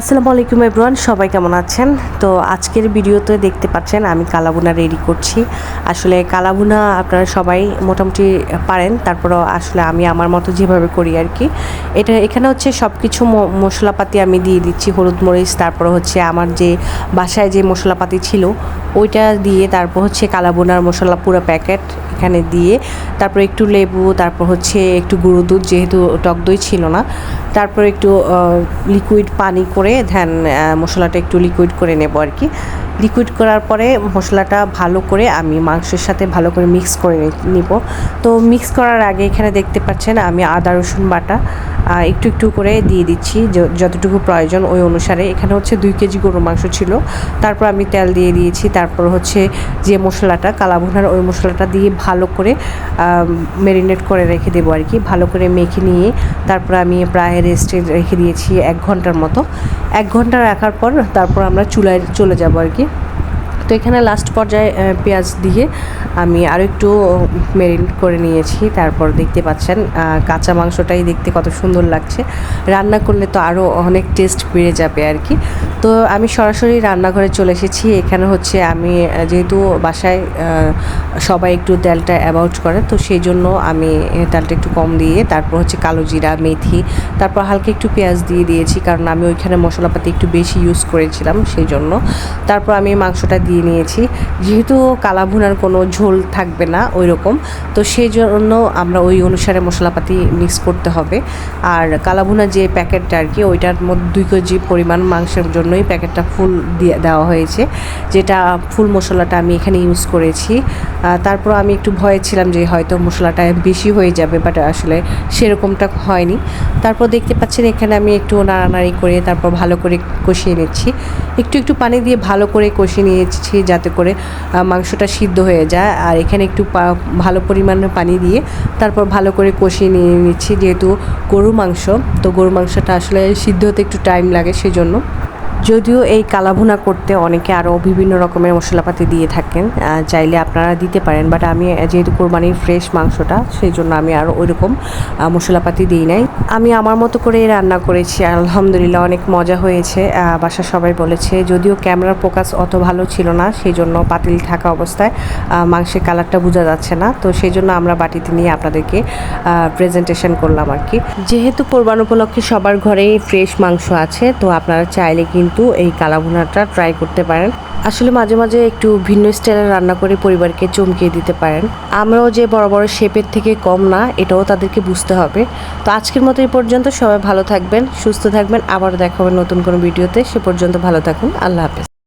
আসসালামু আলাইকুম এভরিওয়ান, সবাই কেমন আছেন? তো আজকের ভিডিওতে দেখতে পাচ্ছেন, আমি কালাবুনা রেডি করছি। আসলে কালাবুনা আপনারা সবাই মোটামুটি পারেন, তারপরও আসলে আমি আমার মতো যেভাবে করি আর কি। এটা এখানে হচ্ছে সব কিছু মশলাপাতি আমি দিয়ে দিচ্ছি, হলুদ মরিচ, তারপর হচ্ছে আমার যে বাসায় যে মশলাপাতি ছিল, ওইটা দিয়ে তারপর হচ্ছে কালাবুনার মশলা পুরো প্যাকেট এখানে দিয়ে, তারপর একটু লেবু, তারপর হচ্ছে একটু গুঁড়ো দুধ, যেহেতু টক দই ছিল না। তারপর একটু লিকুইড পানি করে ধ্যান মশলাটা একটু লিকুইড করে নেব আর কি। লিকুইড করার পরে মশলাটা ভালো করে আমি মাংসের সাথে ভালো করে মিক্স করে নিব। তো মিক্স করার আগে এখানে দেখতে পাচ্ছেন আমি আদা রসুন বাটা একটু একটু করে দিয়ে দিচ্ছি যতটুকু প্রয়োজন ওই অনুসারে। এখানে হচ্ছে দুই কেজি গরুর মাংস ছিল। তারপর আমি তেল দিয়ে দিয়েছি। তারপর হচ্ছে যে মশলাটা, কালাভুনার ওই মশলাটা দিয়ে ভালো করে মেরিনেট করে রেখে দেবো আর কি। ভালো করে মেখে নিয়ে তারপর আমি প্রায় রেস্টে রেখে দিয়েছি এক ঘণ্টার মতো। এক ঘণ্টা রাখার পর তারপর আমরা চুলায় চলে যাব আর কি। তো এখানে লাস্ট পর্যায়ে পেঁয়াজ দিয়ে আমি আরও একটু মেরিনেট করে নিয়েছি। তারপর দেখতে পাচ্ছেন কাঁচা মাংসটাই দেখতে কত সুন্দর লাগছে। রান্না করলে তো আরও অনেক টেস্ট বেড়ে যাবে আর কি। তো আমি সরাসরি রান্নাঘরে চলে এসেছি। এখানে হচ্ছে আমি যেহেতু বাসায় সবাই একটু তেলটা অ্যাবাউট করে, তো সেই জন্য আমি তেলটা একটু কম দিয়ে, তারপর হচ্ছে কালো জিরা, মেথি, তারপর হালকা একটু পেঁয়াজ দিয়ে দিয়েছি, কারণ আমি ওইখানে মশলাপাতি একটু বেশি ইউজ করেছিলাম সেই জন্য। তারপর আমি মাংসটা দিয়ে নিয়েছি। যেহেতু কালাভুনার কোনো ঝোল থাকবে না ওই রকম তো সেই জন্য আমরা ওই অনুসারে মশলাপাতি মিক্স করতে হবে। আর কালাভুনা যে প্যাকেটটা আর কি, ওইটার মধ্যে দুই কেজি পরিমাণ মাংসের জন্যই প্যাকেটটা ফুল দিয়ে দেওয়া হয়েছে। যেটা ফুল মশলাটা আমি এখানে ইউজ করেছি। তারপর আমি একটু ভয়ে ছিলাম যে হয়তো মশলাটা বেশি হয়ে যাবে বাট আসলে সেরকমটা হয়নি। তারপর দেখতে পাচ্ছেন এখানে আমি একটু নাড়ানাড়ি করে তারপর ভালো করে কষিয়ে নিচ্ছি। একটু একটু পানি দিয়ে ভালো করে কষিয়ে নিয়েছি যাতে করে মাংসটা সিদ্ধ হয়ে যায়। আর এখানে একটু ভালো পরিমাণে পানি দিয়ে তারপর ভালো করে কষিয়ে নিয়ে নিচ্ছি। যেহেতু গরু মাংস, তো গরু মাংসটা আসলে সিদ্ধ হতে একটু টাইম লাগে সেই জন্য যদিও এই কালাভুনা করতে অনেকে আরও বিভিন্ন রকমের মশলাপাতি দিয়ে থাকেন চাইলে আপনারা দিতে পারেন বাট আমি যেহেতু কোরবানির ফ্রেশ মাংসটা সেই জন্য আমি আর ওইরকম মশলাপাতি দিই নাই। আমি আমার মতো করে রান্না করেছি, আলহামদুলিল্লাহ অনেক মজা হয়েছে বাসা সবাই বলেছে, যদিও ক্যামেরার ফোকাস অত ভালো ছিল না সেই জন্য পাতিল থাকা অবস্থায় মাংসের কালারটা বোঝা যাচ্ছে না, তো সেই জন্য আমরা বাটিতে নিয়ে আপনাদেরকে প্রেজেন্টেশন করলাম আর কি। যেহেতু কোরবান উপলক্ষে সবার ঘরেই ফ্রেশ মাংস আছে, তো আপনারা চাইলে কিন্তু এই কালাভুনাটা ট্রাই করতে পারেন। আসলে মাঝে মাঝে একটু ভিন্ন স্টাইলে রান্না করে পরিবারকে চমকিয়ে দিতে পারেন। আমরাও যে বড় বড় শেপের থেকে কম না, এটাও তাদেরকে বুঝতে হবে। তো আজকের মতো এই পর্যন্ত সবাই ভালো থাকবেন, সুস্থ থাকবেন। আবার দেখা হবে নতুন কোনো ভিডিওতে। সে পর্যন্ত ভালো থাকুন। আল্লাহ হাফেজ।